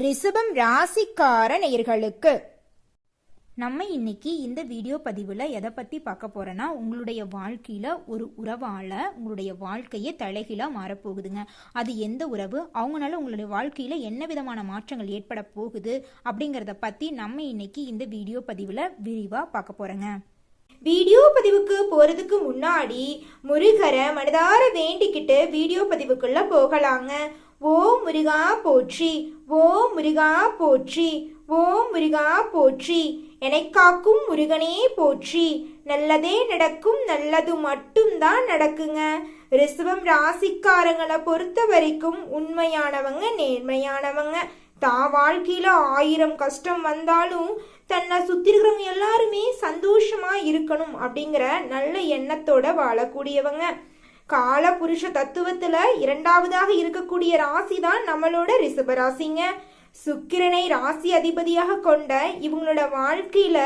ரிஷபம் ராசிக்கார நேயர்களுக்கு. நம்ம இன்னைக்கு இந்த வீடியோ பதிவில் எதை பற்றி பார்க்க போகிறோன்னா உங்களுடைய வாழ்க்கையில் ஒரு உறவால் உங்களுடைய வாழ்க்கையே தலைகீழாக மாறப்போகுதுங்க. அது எந்த உறவு? அவங்களால உங்களுடைய வாழ்க்கையில் என்ன விதமான மாற்றங்கள் ஏற்பட போகுது? அப்படிங்கிறத பற்றி நம்ம இன்னைக்கு இந்த வீடியோ பதிவில் விரிவாக பார்க்க போகிறோங்க வீடியோ பதிவுக்கு போகிறதுக்கு முன்னாடி முருகரை மனதார வேண்டிக்கிட்டு வீடியோ பதிவுக்குள்ளே போகலாங்க. ஓ முருகா போற்றி ஓ முருகா போற்றி ஓ முருகா போற்றி. என்னை காக்கும் முருகனே போற்றி. நல்லதே நடக்கும் நல்லது மட்டும்தான் நடக்குங்க. ரிசவம் ராசிக்காரங்களை பொறுத்த வரைக்கும் உண்மையானவங்க நேர்மையானவங்க. தான் வாழ்க்கையில ஆயிரம் கஷ்டம் வந்தாலும் தன்னை சுத்தி இருக்கிறவங்க எல்லாருமே சந்தோஷமா இருக்கணும் அப்படிங்கிற நல்ல எண்ணத்தோட வாழக்கூடியவங்க. கால புருஷ தத்துவத்துல இரண்டாவதாக இருக்கக்கூடிய ராசி தான் நம்மளோட ரிஷப ராசிங்க சுக்கிரனை ராசி அதிபதியாக கொண்ட இவங்களோட வாழ்க்கையில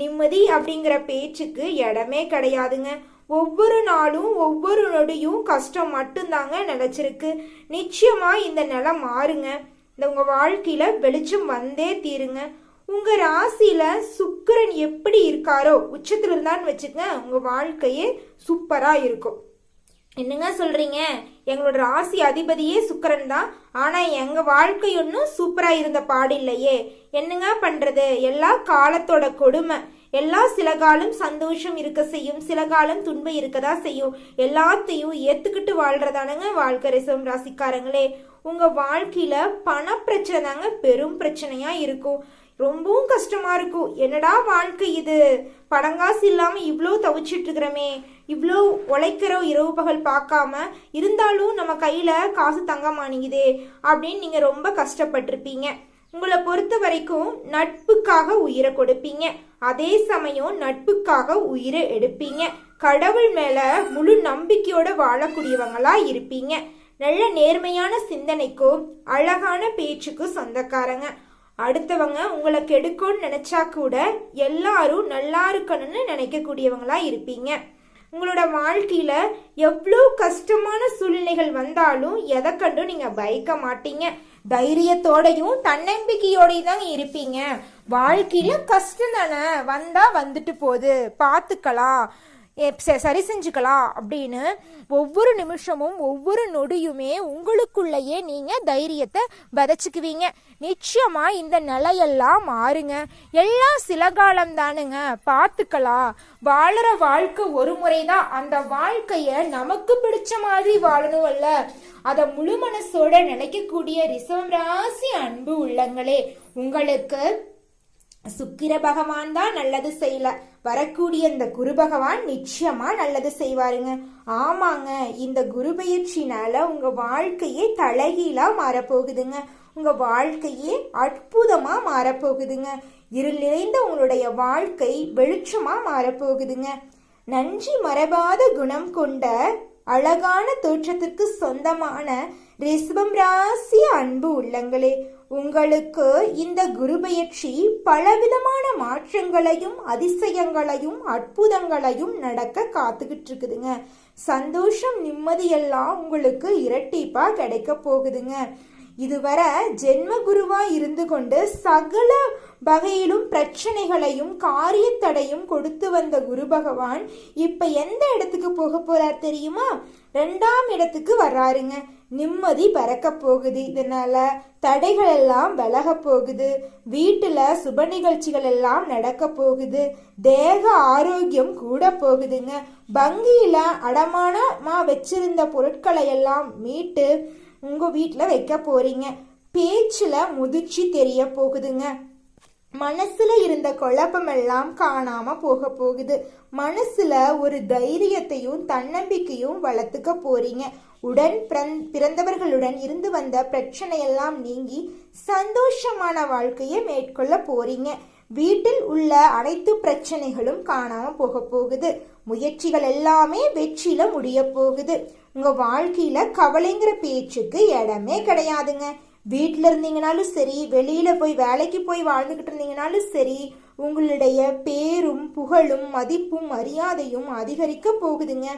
நிம்மதி அப்படிங்கிற பேச்சுக்கு இடமே கிடையாதுங்க. ஒவ்வொரு நாளும் ஒவ்வொரு நொடியும் கஷ்டம் மட்டும்தாங்க நிலைச்சிருக்கு. நிச்சயமா இந்த நிலம் மாறுங்க. இந்த உங்க வாழ்க்கையில வெளிச்சம் வந்தே தீருங்க. உங்க ராசியில சுக்கிரன் எப்படி இருக்காரோ உச்சத்துல இருந்தான்னு வச்சுக்கங்க உங்க வாழ்க்கையே சூப்பரா இருக்கும். என்னங்க சொல்றீங்க? எங்களோட ராசி அதிபதியே சுக்கரன் தான். ஆனா எங்க வாழ்க்கை ஒன்றும் சூப்பரா இருந்த பாடில்லையே என்னங்க பண்றது? எல்லா காலத்தோட கொடுமை. எல்லா சில காலம் சந்தோஷம் இருக்க செய்யும். சில காலம் துன்பம் இருக்கதா செய்யும். எல்லாத்தையும் ஏத்துக்கிட்டு வாழ்றதானங்க வாழ்க்கை ரசம் ராசிக்காரங்களே. உங்க வாழ்க்கையில பண பிரச்சனை தாங்க பெரும் பிரச்சனையா இருக்கும். ரொம்பவும் கஷ்டமா இருக்கும். என்னடா வாழ்க்கை இது? பணங்காசு இல்லாம இவ்வளோ தவிச்சிட்டுருக்குறோமே இவ்வளோ உழைக்கிறோம் இரவு பகல் பார்க்காம இருந்தாலும் நம்ம கையில காசு தங்க மாட்டேங்குதே அப்படின்னு நீங்க ரொம்ப கஷ்டப்பட்டிருப்பீங்க. உங்களை பொறுத்த வரைக்கும் நட்புக்காக உயிரை கொடுப்பீங்க. அதே சமயம் நட்புக்காக உயிரை எடுப்பீங்க. கடவுள் மேல முழு நம்பிக்கையோட வாழக்கூடியவங்களா இருப்பீங்க. நல்ல நேர்மையான சிந்தனைக்கும் அழகான பேச்சுக்கும் சொந்தக்காரங்க. அடுத்தவங்க உங்களை கெடுக்கும்னு நினச்சா கூட எல்லாரும் நல்லா இருக்கணும்னு நினைக்கக்கூடியவங்களா இருப்பீங்க. உங்களோட வாழ்க்கையில் எவ்வளோ கஷ்டமான சூழ்நிலைகள் வந்தாலும் எதை கண்டும் நீங்கள் பயக்க மாட்டீங்க. தைரியத்தோடையும் தன்னம்பிக்கையோடையும் தான் இருப்பீங்க. வாழ்க்கையில் கஷ்டம் தானே? வந்தால் வந்துட்டு போகுது. பார்த்துக்கலாம். சரி செஞ்சுக்கலாம் அப்படின்னு ஒவ்வொரு நிமிஷமும் ஒவ்வொரு நொடியுமே உங்களுக்குள்ளேயே நீங்க தைரியத்தை விதைச்சுக்குவீங்க. நிச்சயமா இந்த நிலையெல்லாம் மாறுங்க. எல்லாம் சில காலம் தானுங்க. பார்த்துக்கலாம். வாழற வாழ்க்கை ஒரு முறைதான் அந்த வாழ்க்கைய நமக்கு பிடிச்ச மாதிரி வாழணும்ல அதை முழு மனசோட நினைக்கக்கூடிய ரிசவம் ராசி அன்பு உள்ளங்களே உங்களுக்கு சுக்கிர பகவான் தான் நல்லது செய்யல. வரக்கூடிய இந்த குரு பகவான் நிச்சயமா நல்லது செய்வாருங்க. ஆமாங்க இந்த குரு பயிற்சினால உங்க வாழ்க்கையே தலைகீழா மாறப்போகுதுங்க. உங்க வாழ்க்கையே அற்புதமா மாறப்போகுதுங்க. இருள் நிறைந்த உங்களுடைய வாழ்க்கை வெளிச்சமா மாறப்போகுதுங்க. நன்றி மறவாத குணம் கொண்ட அழகான தோற்றத்திற்கு சொந்தமான ரிஷபம் ராசி அன்பு உள்ளங்களே. உங்களுக்கு இந்த குரு பயிற்சி பலவிதமான மாற்றங்களையும் அதிசயங்களையும் அற்புதங்களையும் நடக்க காத்துக்கிட்டு இருக்குதுங்க சந்தோஷம் நிம்மதியெல்லாம் உங்களுக்கு இரட்டிப்பா கிடைக்க போகுதுங்க. இதுவரை ஜென்ம குருவா இருந்து கொண்டு சகல வகையிலும் பிரச்சனைகளையும் காரியத்தடையும் கொடுத்து வந்த குரு பகவான் இப்ப எந்த இடத்துக்கு போக போறார் தெரியுமா? ரெண்டாம் இடத்துக்கு வர்றாருங்க. நிம்மதி பறக்க போகுது. இதனால தடைகள் எல்லாம் விலக போகுது. வீட்டுல சுப நிகழ்ச்சிகள் எல்லாம் நடக்க போகுது. தேக ஆரோக்கியம் கூட போகுதுங்க. வங்கியில அடமானமா வச்சிருந்த பொருட்களை எல்லாம் மீட்டு உங்க வீட்டுல வைக்க போறீங்க. பேச்சுல முதிர்ச்சி தெரிய போகுதுங்க. மனசுல இருந்த குழப்பமெல்லாம் காணாம போக போகுது. மனசுல ஒரு தைரியத்தையும் தன்னம்பிக்கையும் வளர்த்துக்க போறீங்க. உடன் பிறந்- பிறந்தவர்களுடன் இருந்து வந்த பிரச்சனையெல்லாம் நீங்கி சந்தோஷமான வாழ்க்கையை மேற்கொள்ள போறீங்க. வீட்டில் உள்ள அனைத்து பிரச்சனைகளும் காணாம போக போகுது. முயற்சிகள் எல்லாமே வெற்றியில முடிய போகுது. உங்க வாழ்க்கையில கவலைங்கிற பேச்சுக்கு இடமே கிடையாதுங்க. வீட்டில் இருந்தீங்கனாலும் சரி வெளியில் போய் வேலைக்கு போய் வாழ்ந்துக்கிட்டு இருந்தீங்கனாலும் சரி உங்களுடைய பேரும் புகழும் மதிப்பும் மரியாதையும் அதிகரிக்க போகுதுங்க.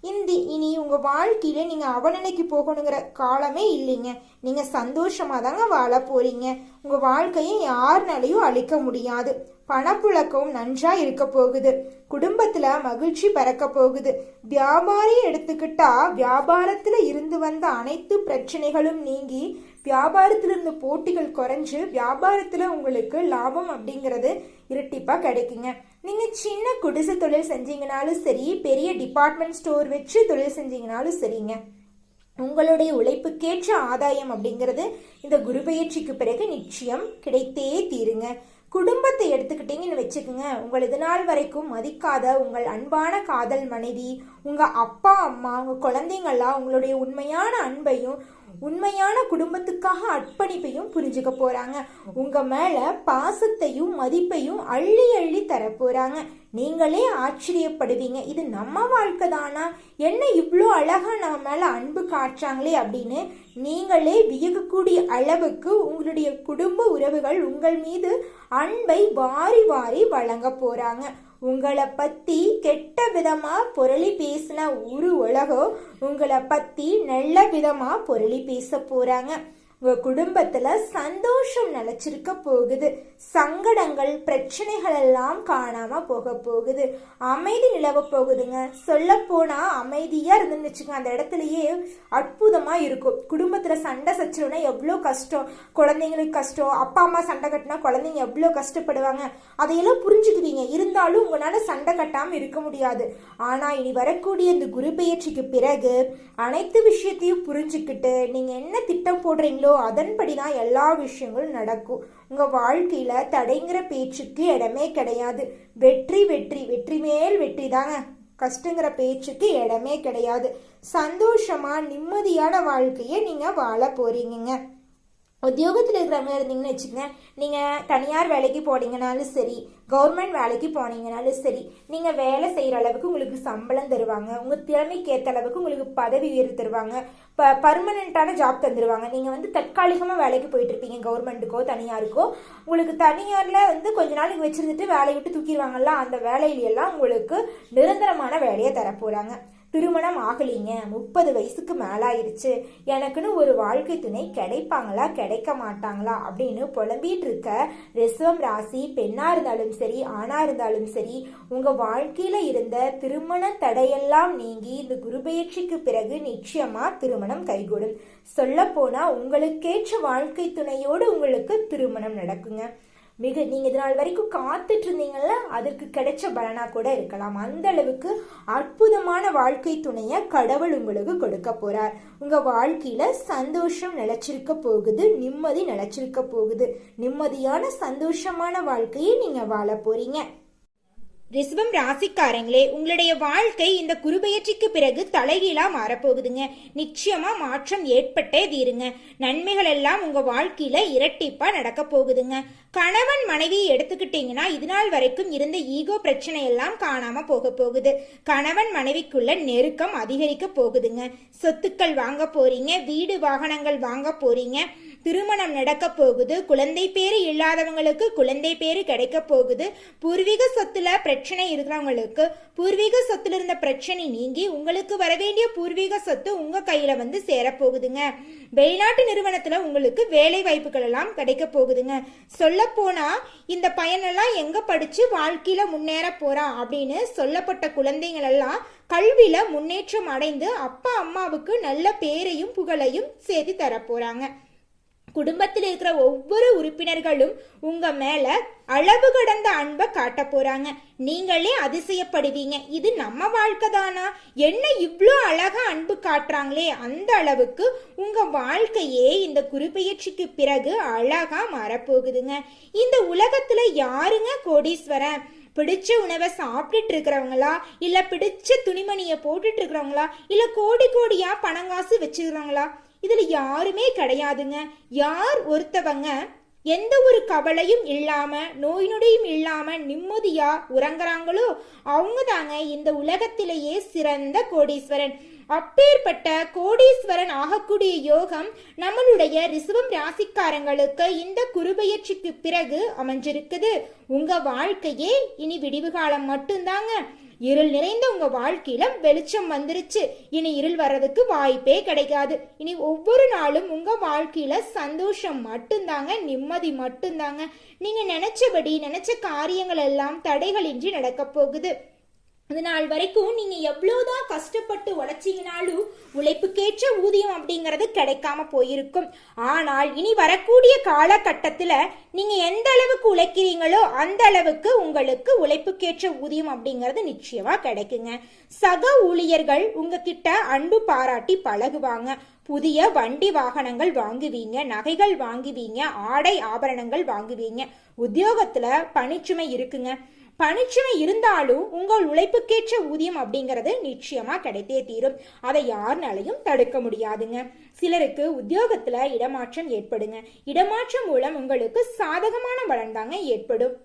இந்த இனி உங்கள் வாழ்க்கையில நீங்கள் அவநிலைக்கு போகணுங்கிற காலமே இல்லைங்க. நீங்கள் சந்தோஷமாக தாங்க வாழ போகிறீங்க உங்கள் வாழ்க்கையை யாருனாலையும் அழிக்க முடியாது. பணப்புழக்கம் நன்றா இருக்க போகுது. குடும்பத்துல மகிழ்ச்சி பறக்க போகுது. வியாபாரி எடுத்துக்கிட்டா வியாபாரத்துல இருந்து வந்த அனைத்து பிரச்சனைகளும் நீங்கி வியாபாரத்தில் இருந்த போட்டிகள் குறைஞ்சு வியாபாரத்தில் உங்களுக்கு லாபம் அப்படிங்கிறது இரட்டிப்பாக கிடைக்குங்க. நீங்கள் சின்ன குடிசை தொழில் செஞ்சீங்கனாலும் சரி பெரிய டிபார்ட்மெண்ட் ஸ்டோர் வச்சு தொழில் செஞ்சீங்கனாலும் சரிங்க. உங்களுடைய உழைப்புக்கேற்ற ஆதாயம் அப்படிங்கிறது இந்த குரு பயிற்சிக்கு பிறகு நிச்சயம் கிடைத்தே தீருங்க. குடும்பத்தை எடுத்துக்கிட்டீங்கன்னு வச்சுக்கோங்க உங்கள் இது நாள் வரைக்கும் மதிக்காத உங்கள் அன்பான காதல் மனைவி உங்கள் அப்பா அம்மா உங்கள் குழந்தைங்கள்லாம் உங்களுடைய உண்மையான அன்பையும் உண்மையான குடும்பத்துக்காக அர்ப்பணிப்பையும் புரிஞ்சுக்க போறாங்க. உங்க மேல பாசத்தையும் மதிப்பையும் அள்ளி அள்ளி தர போறாங்க. நீங்களே ஆச்சரியப்படுவீங்க. இது நம்ம வாழ்க்கை தானா? என்ன இவ்வளோ அழகா நம்ம மேல அன்பு காட்டுறாங்களே அப்படின்னு நீங்களே வியக்கக்கூடிய அளவுக்கு உங்களுடைய குடும்ப உறவுகள் உங்கள் மீது அன்பை வாரி வாரி வழங்க போறாங்க. உங்களை பத்தி கெட்ட விதமா பொருளி பேசின ஒரு உலகம் உங்களை பத்தி நல்ல விதமா பொருளி பேச போறாங்க. உங்க குடும்பத்துல சந்தோஷம் நிலைச்சிருக்க போகுது. சங்கடங்கள் பிரச்சனைகள் எல்லாம் காணாம போக போகுது. அமைதி நிலவ போகுதுங்க. சொல்ல போனா அமைதியா இருந்துன்னு வச்சுக்கோங்க. அந்த இடத்துலயே அற்புதமா இருக்கும். குடும்பத்துல சண்டை சச்சரவுனா எவ்வளோ கஷ்டம். குழந்தைங்களுக்கு கஷ்டம். அப்பா அம்மா சண்டை கட்டினா குழந்தைங்க எவ்வளோ கஷ்டப்படுவாங்க. அதையெல்லாம் புரிஞ்சுக்குவீங்க இருந்தாலும் உங்களால சண்டை கட்டாம இருக்க முடியாது. ஆனா இனி வரக்கூடிய இந்த குரு பயிற்சிக்கு பிறகு அனைத்து விஷயத்தையும் புரிஞ்சுக்கிட்டு நீங்க என்ன திட்டம் போடுறீங்களோ அதன்படி தான் எல்லா விஷயங்களும் நடக்கும். உங்கள் வாழ்க்கையில் தடைங்கிற பேச்சுக்கு இடமே கிடையாது. வெற்றி வெற்றி வெற்றி மேல் வெற்றி தாங்க. கஷ்டங்கிற பேச்சுக்கு இடமே கிடையாது. சந்தோஷமா நிம்மதியான வாழ்க்கையை நீங்கள் வாழ போகிறீங்க உத்தியோகத்தில் இருக்கிறவங்க இருந்தீங்கன்னு வச்சுக்கோங்க. நீங்கள் தனியார் வேலைக்கு போனீங்கனாலும் சரி கவர்மெண்ட் வேலைக்கு போனீங்கனாலும் சரி நீங்கள் வேலை செய்கிற அளவுக்கு உங்களுக்கு சம்பளம் தருவாங்க. உங்கள் திறமைக்கு ஏற்ற அளவுக்கு உங்களுக்கு பதவி உயர்வு தருவாங்க. ப பர்மனெண்ட்டான ஜாப் தந்துடுவாங்க நீங்கள் வந்து தற்காலிகமாக வேலைக்கு போயிட்டுருப்பீங்க கவர்மெண்ட்டுக்கோ தனியாருக்கோ. உங்களுக்கு தனியாரில் வந்து கொஞ்ச நாளைக்கு வச்சிருந்துட்டு வேலையை விட்டு தூக்கிடுவாங்கல்ல அந்த வேலையிலெல்லாம் உங்களுக்கு நிரந்தரமான வேலையை தரப்போகிறாங்க திருமணம் ஆகலிங்க. முப்பது வயசுக்கு மேலாயிருச்சு எனக்குன்னு ஒரு வாழ்க்கை துணை கிடைப்பாங்களா கிடைக்க மாட்டாங்களா அப்படின்னு புலம்பிட்டு இருக்க ரிசவம் ராசி பெண்ணா இருந்தாலும் சரி ஆணா இருந்தாலும் சரி உங்க வாழ்க்கையில இருந்த திருமண தடையெல்லாம் நீங்கி இந்த குருபெயர்ச்சிக்கு பிறகு நிச்சயமா திருமணம் கைகூடும். சொல்ல போனா உங்களுக்கேற்ற வாழ்க்கை துணையோடு உங்களுக்கு திருமணம் நடக்குங்க. மிக நீங்க இது நாள் வரைக்கும் காத்துட்டு இருந்தீங்கல்ல அதற்கு கிடைச்ச பலனா கூட இருக்கலாம். அந்த அளவுக்கு அற்புதமான வாழ்க்கை துணைய கடவுள் உங்களுக்கு கொடுக்க போறார். உங்க வாழ்க்கையில சந்தோஷம் நிலைச்சிருக்க போகுது நிம்மதி நிலைச்சிருக்க போகுது. நிம்மதியான சந்தோஷமான வாழ்க்கையை நீங்க வாழ போறீங்க. ரிசவம் ராசிக்காரங்களே உங்களுடைய வாழ்க்கை இந்த குருபெயர்ச்சிக்கு பிறகு தலைகீழா மாறப்போகுதுங்க. நிச்சயமா மாற்றம் ஏற்பட்டே தீருங்க. நன்மைகள் எல்லாம் உங்க வாழ்க்கையில இரட்டிப்பா நடக்க போகுதுங்க. கணவன் மனைவி எடுத்துக்கிட்டீங்கன்னா இது நாள் வரைக்கும் இருந்த ஈகோ பிரச்சனை எல்லாம் காணாம போக போகுது. கணவன் மனைவிக்குள்ள நெருக்கம் அதிகரிக்க போகுதுங்க. சொத்துக்கள் வாங்க போறீங்க வீடு வாகனங்கள் வாங்க போறீங்க. திருமணம் நடக்க போகுது குழந்தை பேரு இல்லாதவங்களுக்கு குழந்தை பேரு கிடைக்க போகுது பூர்வீக சொத்துல பிரச்சனை இருக்கிறவங்களுக்கு பூர்வீக சொத்துல இருந்த பிரச்சனை நீங்கி உங்களுக்கு வரவேண்டிய பூர்வீக சொத்து உங்க கையில வந்து சேரப்போகுதுங்க வெளிநாட்டு நிறுவனத்துல உங்களுக்கு வேலை வாய்ப்புகள் எல்லாம் கிடைக்க போகுதுங்க. சொல்ல போனா இந்த பையனெல்லாம் எங்க படிச்சு வாழ்க்கையில முன்னேற போறான் அப்படின்னு சொல்லப்பட்ட குழந்தைகள் எல்லாம் கல்வியில முன்னேற்றம் அடைந்து அப்பா அம்மாவுக்கு நல்ல பேரையும் புகழையும் சேர்த்து தரப்போறாங்க குடும்பத்தில் இருக்கிற ஒவ்வொரு உறுப்பினர்களும் உங்க மேல அளவு கடந்த அன்பை காட்ட போறாங்க. நீங்களே அதிசயப்படுவீங்க. இது நம்ம வாழ்க்கை தானா? என்ன இவ்வளோ அழகா அன்பு காட்டுறாங்களே? அந்த அளவுக்கு உங்க வாழ்க்கையே இந்த குருபெயர்ச்சிக்கு பிறகு அழகா மாறப்போகுதுங்க. இந்த உலகத்துல யாருங்க கோடீஸ்வரன்? பிடிச்ச உணவை சாப்பிட்டுட்டு இருக்கிறவங்களா? இல்ல பிடிச்ச துணிமணியை போட்டுட்டு இருக்கிறவங்களா? இல்ல கோடி கோடியா பணங்காசு வச்சுக்கிறவங்களா இதுல யாருமே கிடையாதுங்க. யார் ஒருத்தவங்க எந்த ஒரு கவலையும் இல்லாம நோய் நொடியும் இல்லாம நிம்மதியா உறங்குறாங்களோ அவங்க தாங்க இந்த உலகத்திலேயே சிறந்த கோடீஸ்வரன். அப்பேற்பட்ட கோடீஸ்வரன் ஆகக்கூடிய யோகம் நம்மளுடைய ரிசவம் ராசிக்காரங்களுக்கு இந்த குருபெயர்ச்சிக்கு பிறகு அமைஞ்சிருக்குது. உங்க வாழ்க்கையே இனி விடிவு காலம் மட்டும்தாங்க. இருள் நிறைந்த உங்க வாழ்க்கையில வெளிச்சம் வந்துருச்சு. இனி இருள் வர்றதுக்கு வாய்ப்பே கிடைக்காது. இனி ஒவ்வொரு நாளும் உங்க வாழ்க்கையில சந்தோஷம் மட்டும்தாங்க நிம்மதி மட்டும்தாங்க. நீங்க நினைச்சபடி நினைச்ச காரியங்கள் எல்லாம் தடைகளின்றி நடக்க போகுது. அது நாள் வரைக்கும் நீங்க எவ்வளவுதான் கஷ்டப்பட்டு உழைச்சீங்கனாலும் உழைப்புக்கேற்ற ஊதியம் அப்படிங்கிறது கிடைக்காம போயிருக்கும். ஆனால் இனி வரக்கூடிய காலகட்டத்துல நீங்க எந்த அளவுக்கு உழைக்கிறீங்களோ அந்த அளவுக்கு உங்களுக்கு உழைப்புக்கேற்ற ஊதியம் அப்படிங்கிறது நிச்சயமா கிடைக்குங்க. சக ஊழியர்கள் உங்ககிட்ட அன்பு பாராட்டி பழகுவாங்க. புதிய வண்டி வாகனங்கள் வாங்குவீங்க நகைகள் வாங்குவீங்க ஆடை ஆபரணங்கள் வாங்குவீங்க. உத்தியோகத்துல பணிச்சுமை இருக்குங்க. பணிச்சுமை இருந்தாலும் உங்கள் உழைப்புக்கேற்ற ஊதியம் அப்படிங்கிறது நிச்சயமா கிடைத்தே தீரும். அதை யாருனாலையும் தடுக்க முடியாதுங்க. சிலருக்கு உத்தியோகத்துல இடமாற்றம் ஏற்படுங்க. இடமாற்றம் மூலம் உங்களுக்கு சாதகமான பலன் தாங்க ஏற்படும்.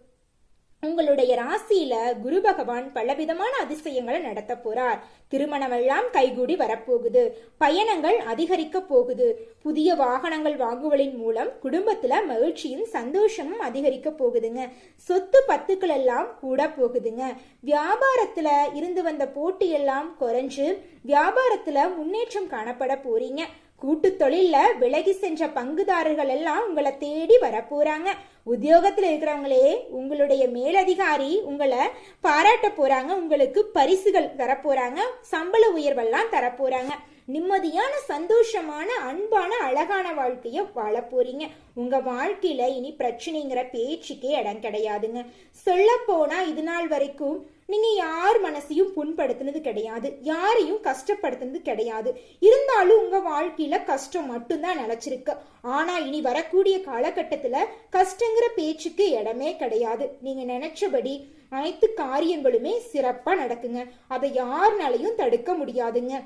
உங்களுடைய ராசியில குரு பகவான் பலவிதமான அதிசயங்களை நடத்த போறார். திருமணம் எல்லாம் கைகூடி வரப்போகுது. பயணங்கள் அதிகரிக்க போகுது. புதிய வாகனங்கள் வாங்குவதின் மூலம் குடும்பத்துல மகிழ்ச்சியும் சந்தோஷமும் அதிகரிக்க போகுதுங்க. சொத்து பத்துக்கள் எல்லாம் கூட போகுதுங்க. வியாபாரத்துல இருந்து வந்த போட்டி எல்லாம் குறைஞ்சு வியாபாரத்துல முன்னேற்றம் காணப்பட போறீங்க. கூட்டு தொழில விலகி சென்ற பங்குதாரர்கள் எல்லாம் உங்களை தேடி வரப்போறாங்க. உத்தியோகத்துல இருக்கிறவங்களே உங்களுடைய மேலதிகாரி உங்களை பாராட்ட போறாங்க. உங்களுக்கு பரிசுகள் தரப்போறாங்க. சம்பள உயர்வெல்லாம் தரப்போறாங்க. நிம்மதியான சந்தோஷமான அன்பான அழகான வாழ்க்கைய வாழ போறீங்க உங்க வாழ்க்கையில இனி பிரச்சனைங்கிற பேச்சுக்கே இடம் கிடையாதுங்க. சொல்ல போனா இது நாள் வரைக்கும் நீங்க யார் மனசையும் புண்படுத்தினது கிடையாது. யாரையும் கஷ்டப்படுத்தினது கிடையாது. இருந்தாலும் உங்க வாழ்க்கையில கஷ்டம் மட்டும்தான் நிலைச்சிருக்கு. ஆனா இனி வரக்கூடிய காலகட்டத்துல கஷ்டங்கிற பேச்சுக்கு இடமே கிடையாது. நீங்க நினைச்சபடி அனைத்து காரியங்களுமே சிறப்பா நடக்குங்க. அதை யாருனாலையும் தடுக்க முடியாதுங்க.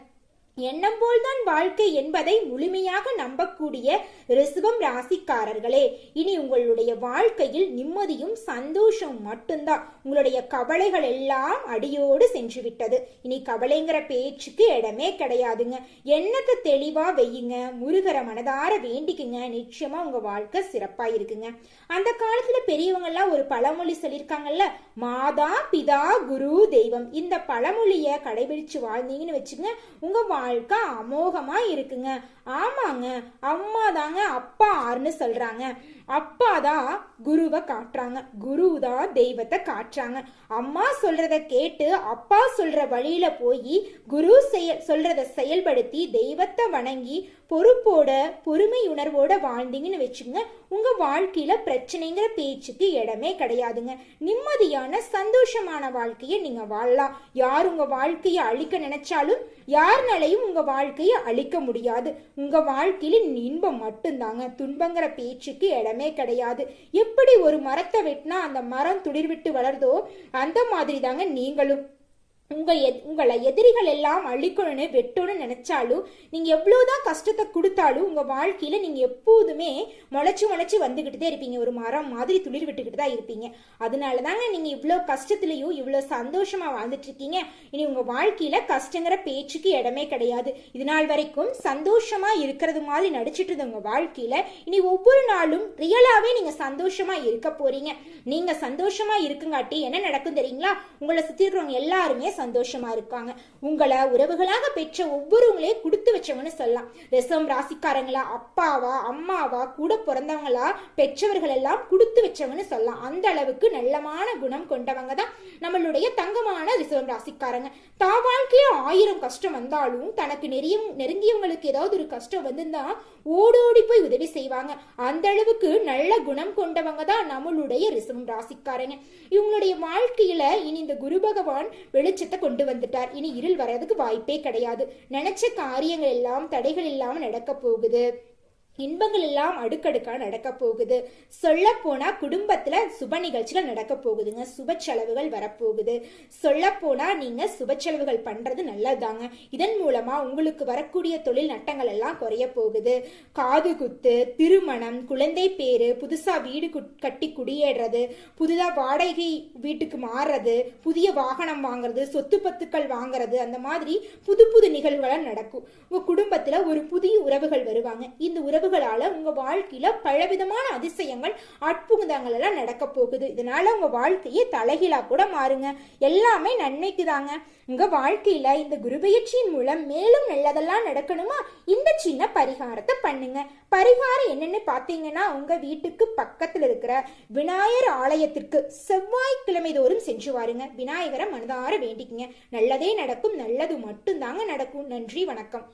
எண்ணம் போல்தான் வாழ்க்கை என்பதை முழுமையாக நம்பக்கூடிய ரிசபம் ராசிக்காரர்களே இனி உங்களுடைய வாழ்க்கையில் நிம்மதியும் சந்தோஷம் மட்டும்தான். உங்களுடைய கவலைகள் எல்லாம் அடியோடு சென்று விட்டது இனி கவலைங்கிற பேச்சுக்கு இடமே கிடையாதுங்க. எண்ணத்தை தெளிவா வையுங்க முருகரை மனதார வேண்டிக்குங்க. நிச்சயமா உங்க வாழ்க்கை சிறப்பா இருக்குங்க அந்த காலத்துல பெரியவங்க எல்லாம் ஒரு பழமொழி சொல்லியிருக்காங்கல்ல மாதா பிதா குரு தெய்வம். இந்த பழமொழிய கடைபிடிச்சு வாழ்ந்தீங்கன்னு வச்சுங்க உங்க வாழ்க்கை அமோகமா இருக்குங்க. ஆமாங்க. அம்மா தாங்க அப்பா ஆறுன்னு சொல்றாங்க. அப்பா தான் குருவை காட்டுறாங்க. குரு தான் தெய்வத்தை காட்டுறாங்க. அம்மா சொல்றத கேட்டு அப்பா சொல்ற வழியில போய் குரு செயல் சொல்றத செயல்படுத்தி தெய்வத்தை வணங்கி பொறுப்போட பொறுமை உணர்வோட வாழ்ந்தீங்கன்னு வச்சுங்க உங்க வாழ்க்கையில பிரச்சனைங்கிற பேச்சுக்கு இடமே கிடையாதுங்க. நிம்மதியான சந்தோஷமான வாழ்க்கையை நீங்க வாழலாம். யார் உங்க வாழ்க்கையை அழிக்க நினைச்சாலும் யாருனாலையும் உங்க வாழ்க்கையை அழிக்க முடியாது. உங்க வாழ்க்கையில இன்பம் மட்டும்தாங்க. துன்பங்கிற பேச்சுக்கு இடமே கிடையாது. எப்படி ஒரு மரத்தை வெட்டினா அந்த மரம் துளிர்விட்டு வளருதோ அந்த மாதிரி தாங்க நீங்களும். உங்க எத்- உங்களை எதிரிகள் எல்லாம் அழிக்கணும்னு வெட்டணும்னு நினைச்சாலும் நீங்க எவ்வளவுதான் கஷ்டத்தை கொடுத்தாலும் உங்க வாழ்க்கையில நீங்க எப்போதுமே முளைச்சு முளைச்சு வந்துகிட்டு தான் இருப்பீங்க. ஒரு மரம் மாதிரி துளிர் விட்டுக்கிட்டு தான் இருப்பீங்க. அதனால தாங்க நீங்க இவ்வளோ கஷ்டத்துலயும் இவ்வளோ சந்தோஷமா வாழ்ந்துட்டு இருக்கீங்க இனி உங்க வாழ்க்கையில கஷ்டங்கிற பேச்சுக்கு இடமே கிடையாது. இது நாள் வரைக்கும் சந்தோஷமா இருக்கிறது மாதிரி நடிச்சிட்டு இருந்த உங்க வாழ்க்கையில இனி ஒவ்வொரு நாளும் ரியலாவே நீங்க சந்தோஷமா இருக்க போறீங்க. நீங்க சந்தோஷமா இருக்குங்காட்டி என்ன நடக்கும் தெரியுங்களா? உங்களை சுத்தி இருக்கிறவங்க எல்லாருமே சந்தோஷமா இருக்காங்க. உங்களை உறவுகளாக பெற்ற ஒவ்வொருவங்களே கொடுத்து வச்சவங்கன்னு சொல்லலாம். ரிசம் ராசிக்காரங்களா அப்பாவா அம்மாவா கூட பிறந்தவங்களா பெற்றவர்கள் எல்லாம் கொடுத்து வச்சவங்கன்னு சொல்லலாம். அந்த அளவுக்கு நல்லமான குணம் கொண்டவங்க தான் நம்மளுடைய தங்கமான ரிசவம் ராசிக்காரங்க. தான் வாழ்க்கையில ஆயிரம் கஷ்டம் வந்தாலும் தனக்கு நெறிய நெருங்கியவங்களுக்கு ஏதாவது ஒரு கஷ்டம் வந்திருந்தா ஓடோடி போய் உதவி செய்வாங்க. அந்த அளவுக்கு நல்ல குணம் கொண்டவங்க தான் நம்மளுடைய ரிசவம் ராசிக்காரங்க. இவங்களுடைய வாழ்க்கையில இனி இந்த குரு பகவான் வெளிச்சத்தை கொண்டு வந்துட்டார். இனி இருள் வர்றதுக்கு வாய்ப்பே கிடையாது. நினைச்ச காரியங்கள் எல்லாம் தடைகள் இல்லாமல் நடக்க போகுது. இன்பங்கள் எல்லாம் அடுக்கடுக்கா நடக்க போகுது. சொல்ல போனா குடும்பத்துல சுப நிகழ்ச்சிகள் நடக்க போகுதுங்க. சுப செலவுகள் வரப்போகுது. சொல்ல போனா நீங்க சுப செலவுகள் பண்றது நல்லதுதாங்க. இதன் மூலமா உங்களுக்கு வரக்கூடிய தொழில் நட்டங்கள் எல்லாம் குறைய போகுது. காது குத்து திருமணம் குழந்தை பேரு புதுசா வீடு குட்- கட்டி குடியேறது புதுதா வாடகை வீட்டுக்கு மாறுறது புதிய வாகனம் வாங்குறது சொத்து பத்துக்கள் வாங்குறது அந்த மாதிரி புது புது நிகழ்வுகள் நடக்கும். உங்க குடும்பத்துல ஒரு புதிய உறவுகள் வருவாங்க. இந்த உறவு உறவுகளால உங்க வாழ்க்கையில பலவிதமான அதிசயங்கள் அற்புதங்கள் எல்லாம் நடக்க போகுது. இதனால உங்க வாழ்க்கையே தலைகீழா கூட மாறுங்க. எல்லாமே நன்மைக்கு தாங்க. உங்க வாழ்க்கையில இந்த குருபெயர்ச்சியின் மூலம் மேலும் நல்லதெல்லாம் நடக்கணுமா? இந்த சின்ன பரிகாரத்தை பண்ணுங்க. பரிகாரம் என்னன்னு பாத்தீங்கன்னா உங்க வீட்டுக்கு பக்கத்துல இருக்கிற விநாயகர் ஆலயத்திற்கு செவ்வாய்க்கிழமை தோறும் சென்று வாருங்க. விநாயகரை மனதார வேண்டிக்குங்க. நல்லதே நடக்கும் நல்லது மட்டும்தாங்க நடக்கும். நன்றி வணக்கம்.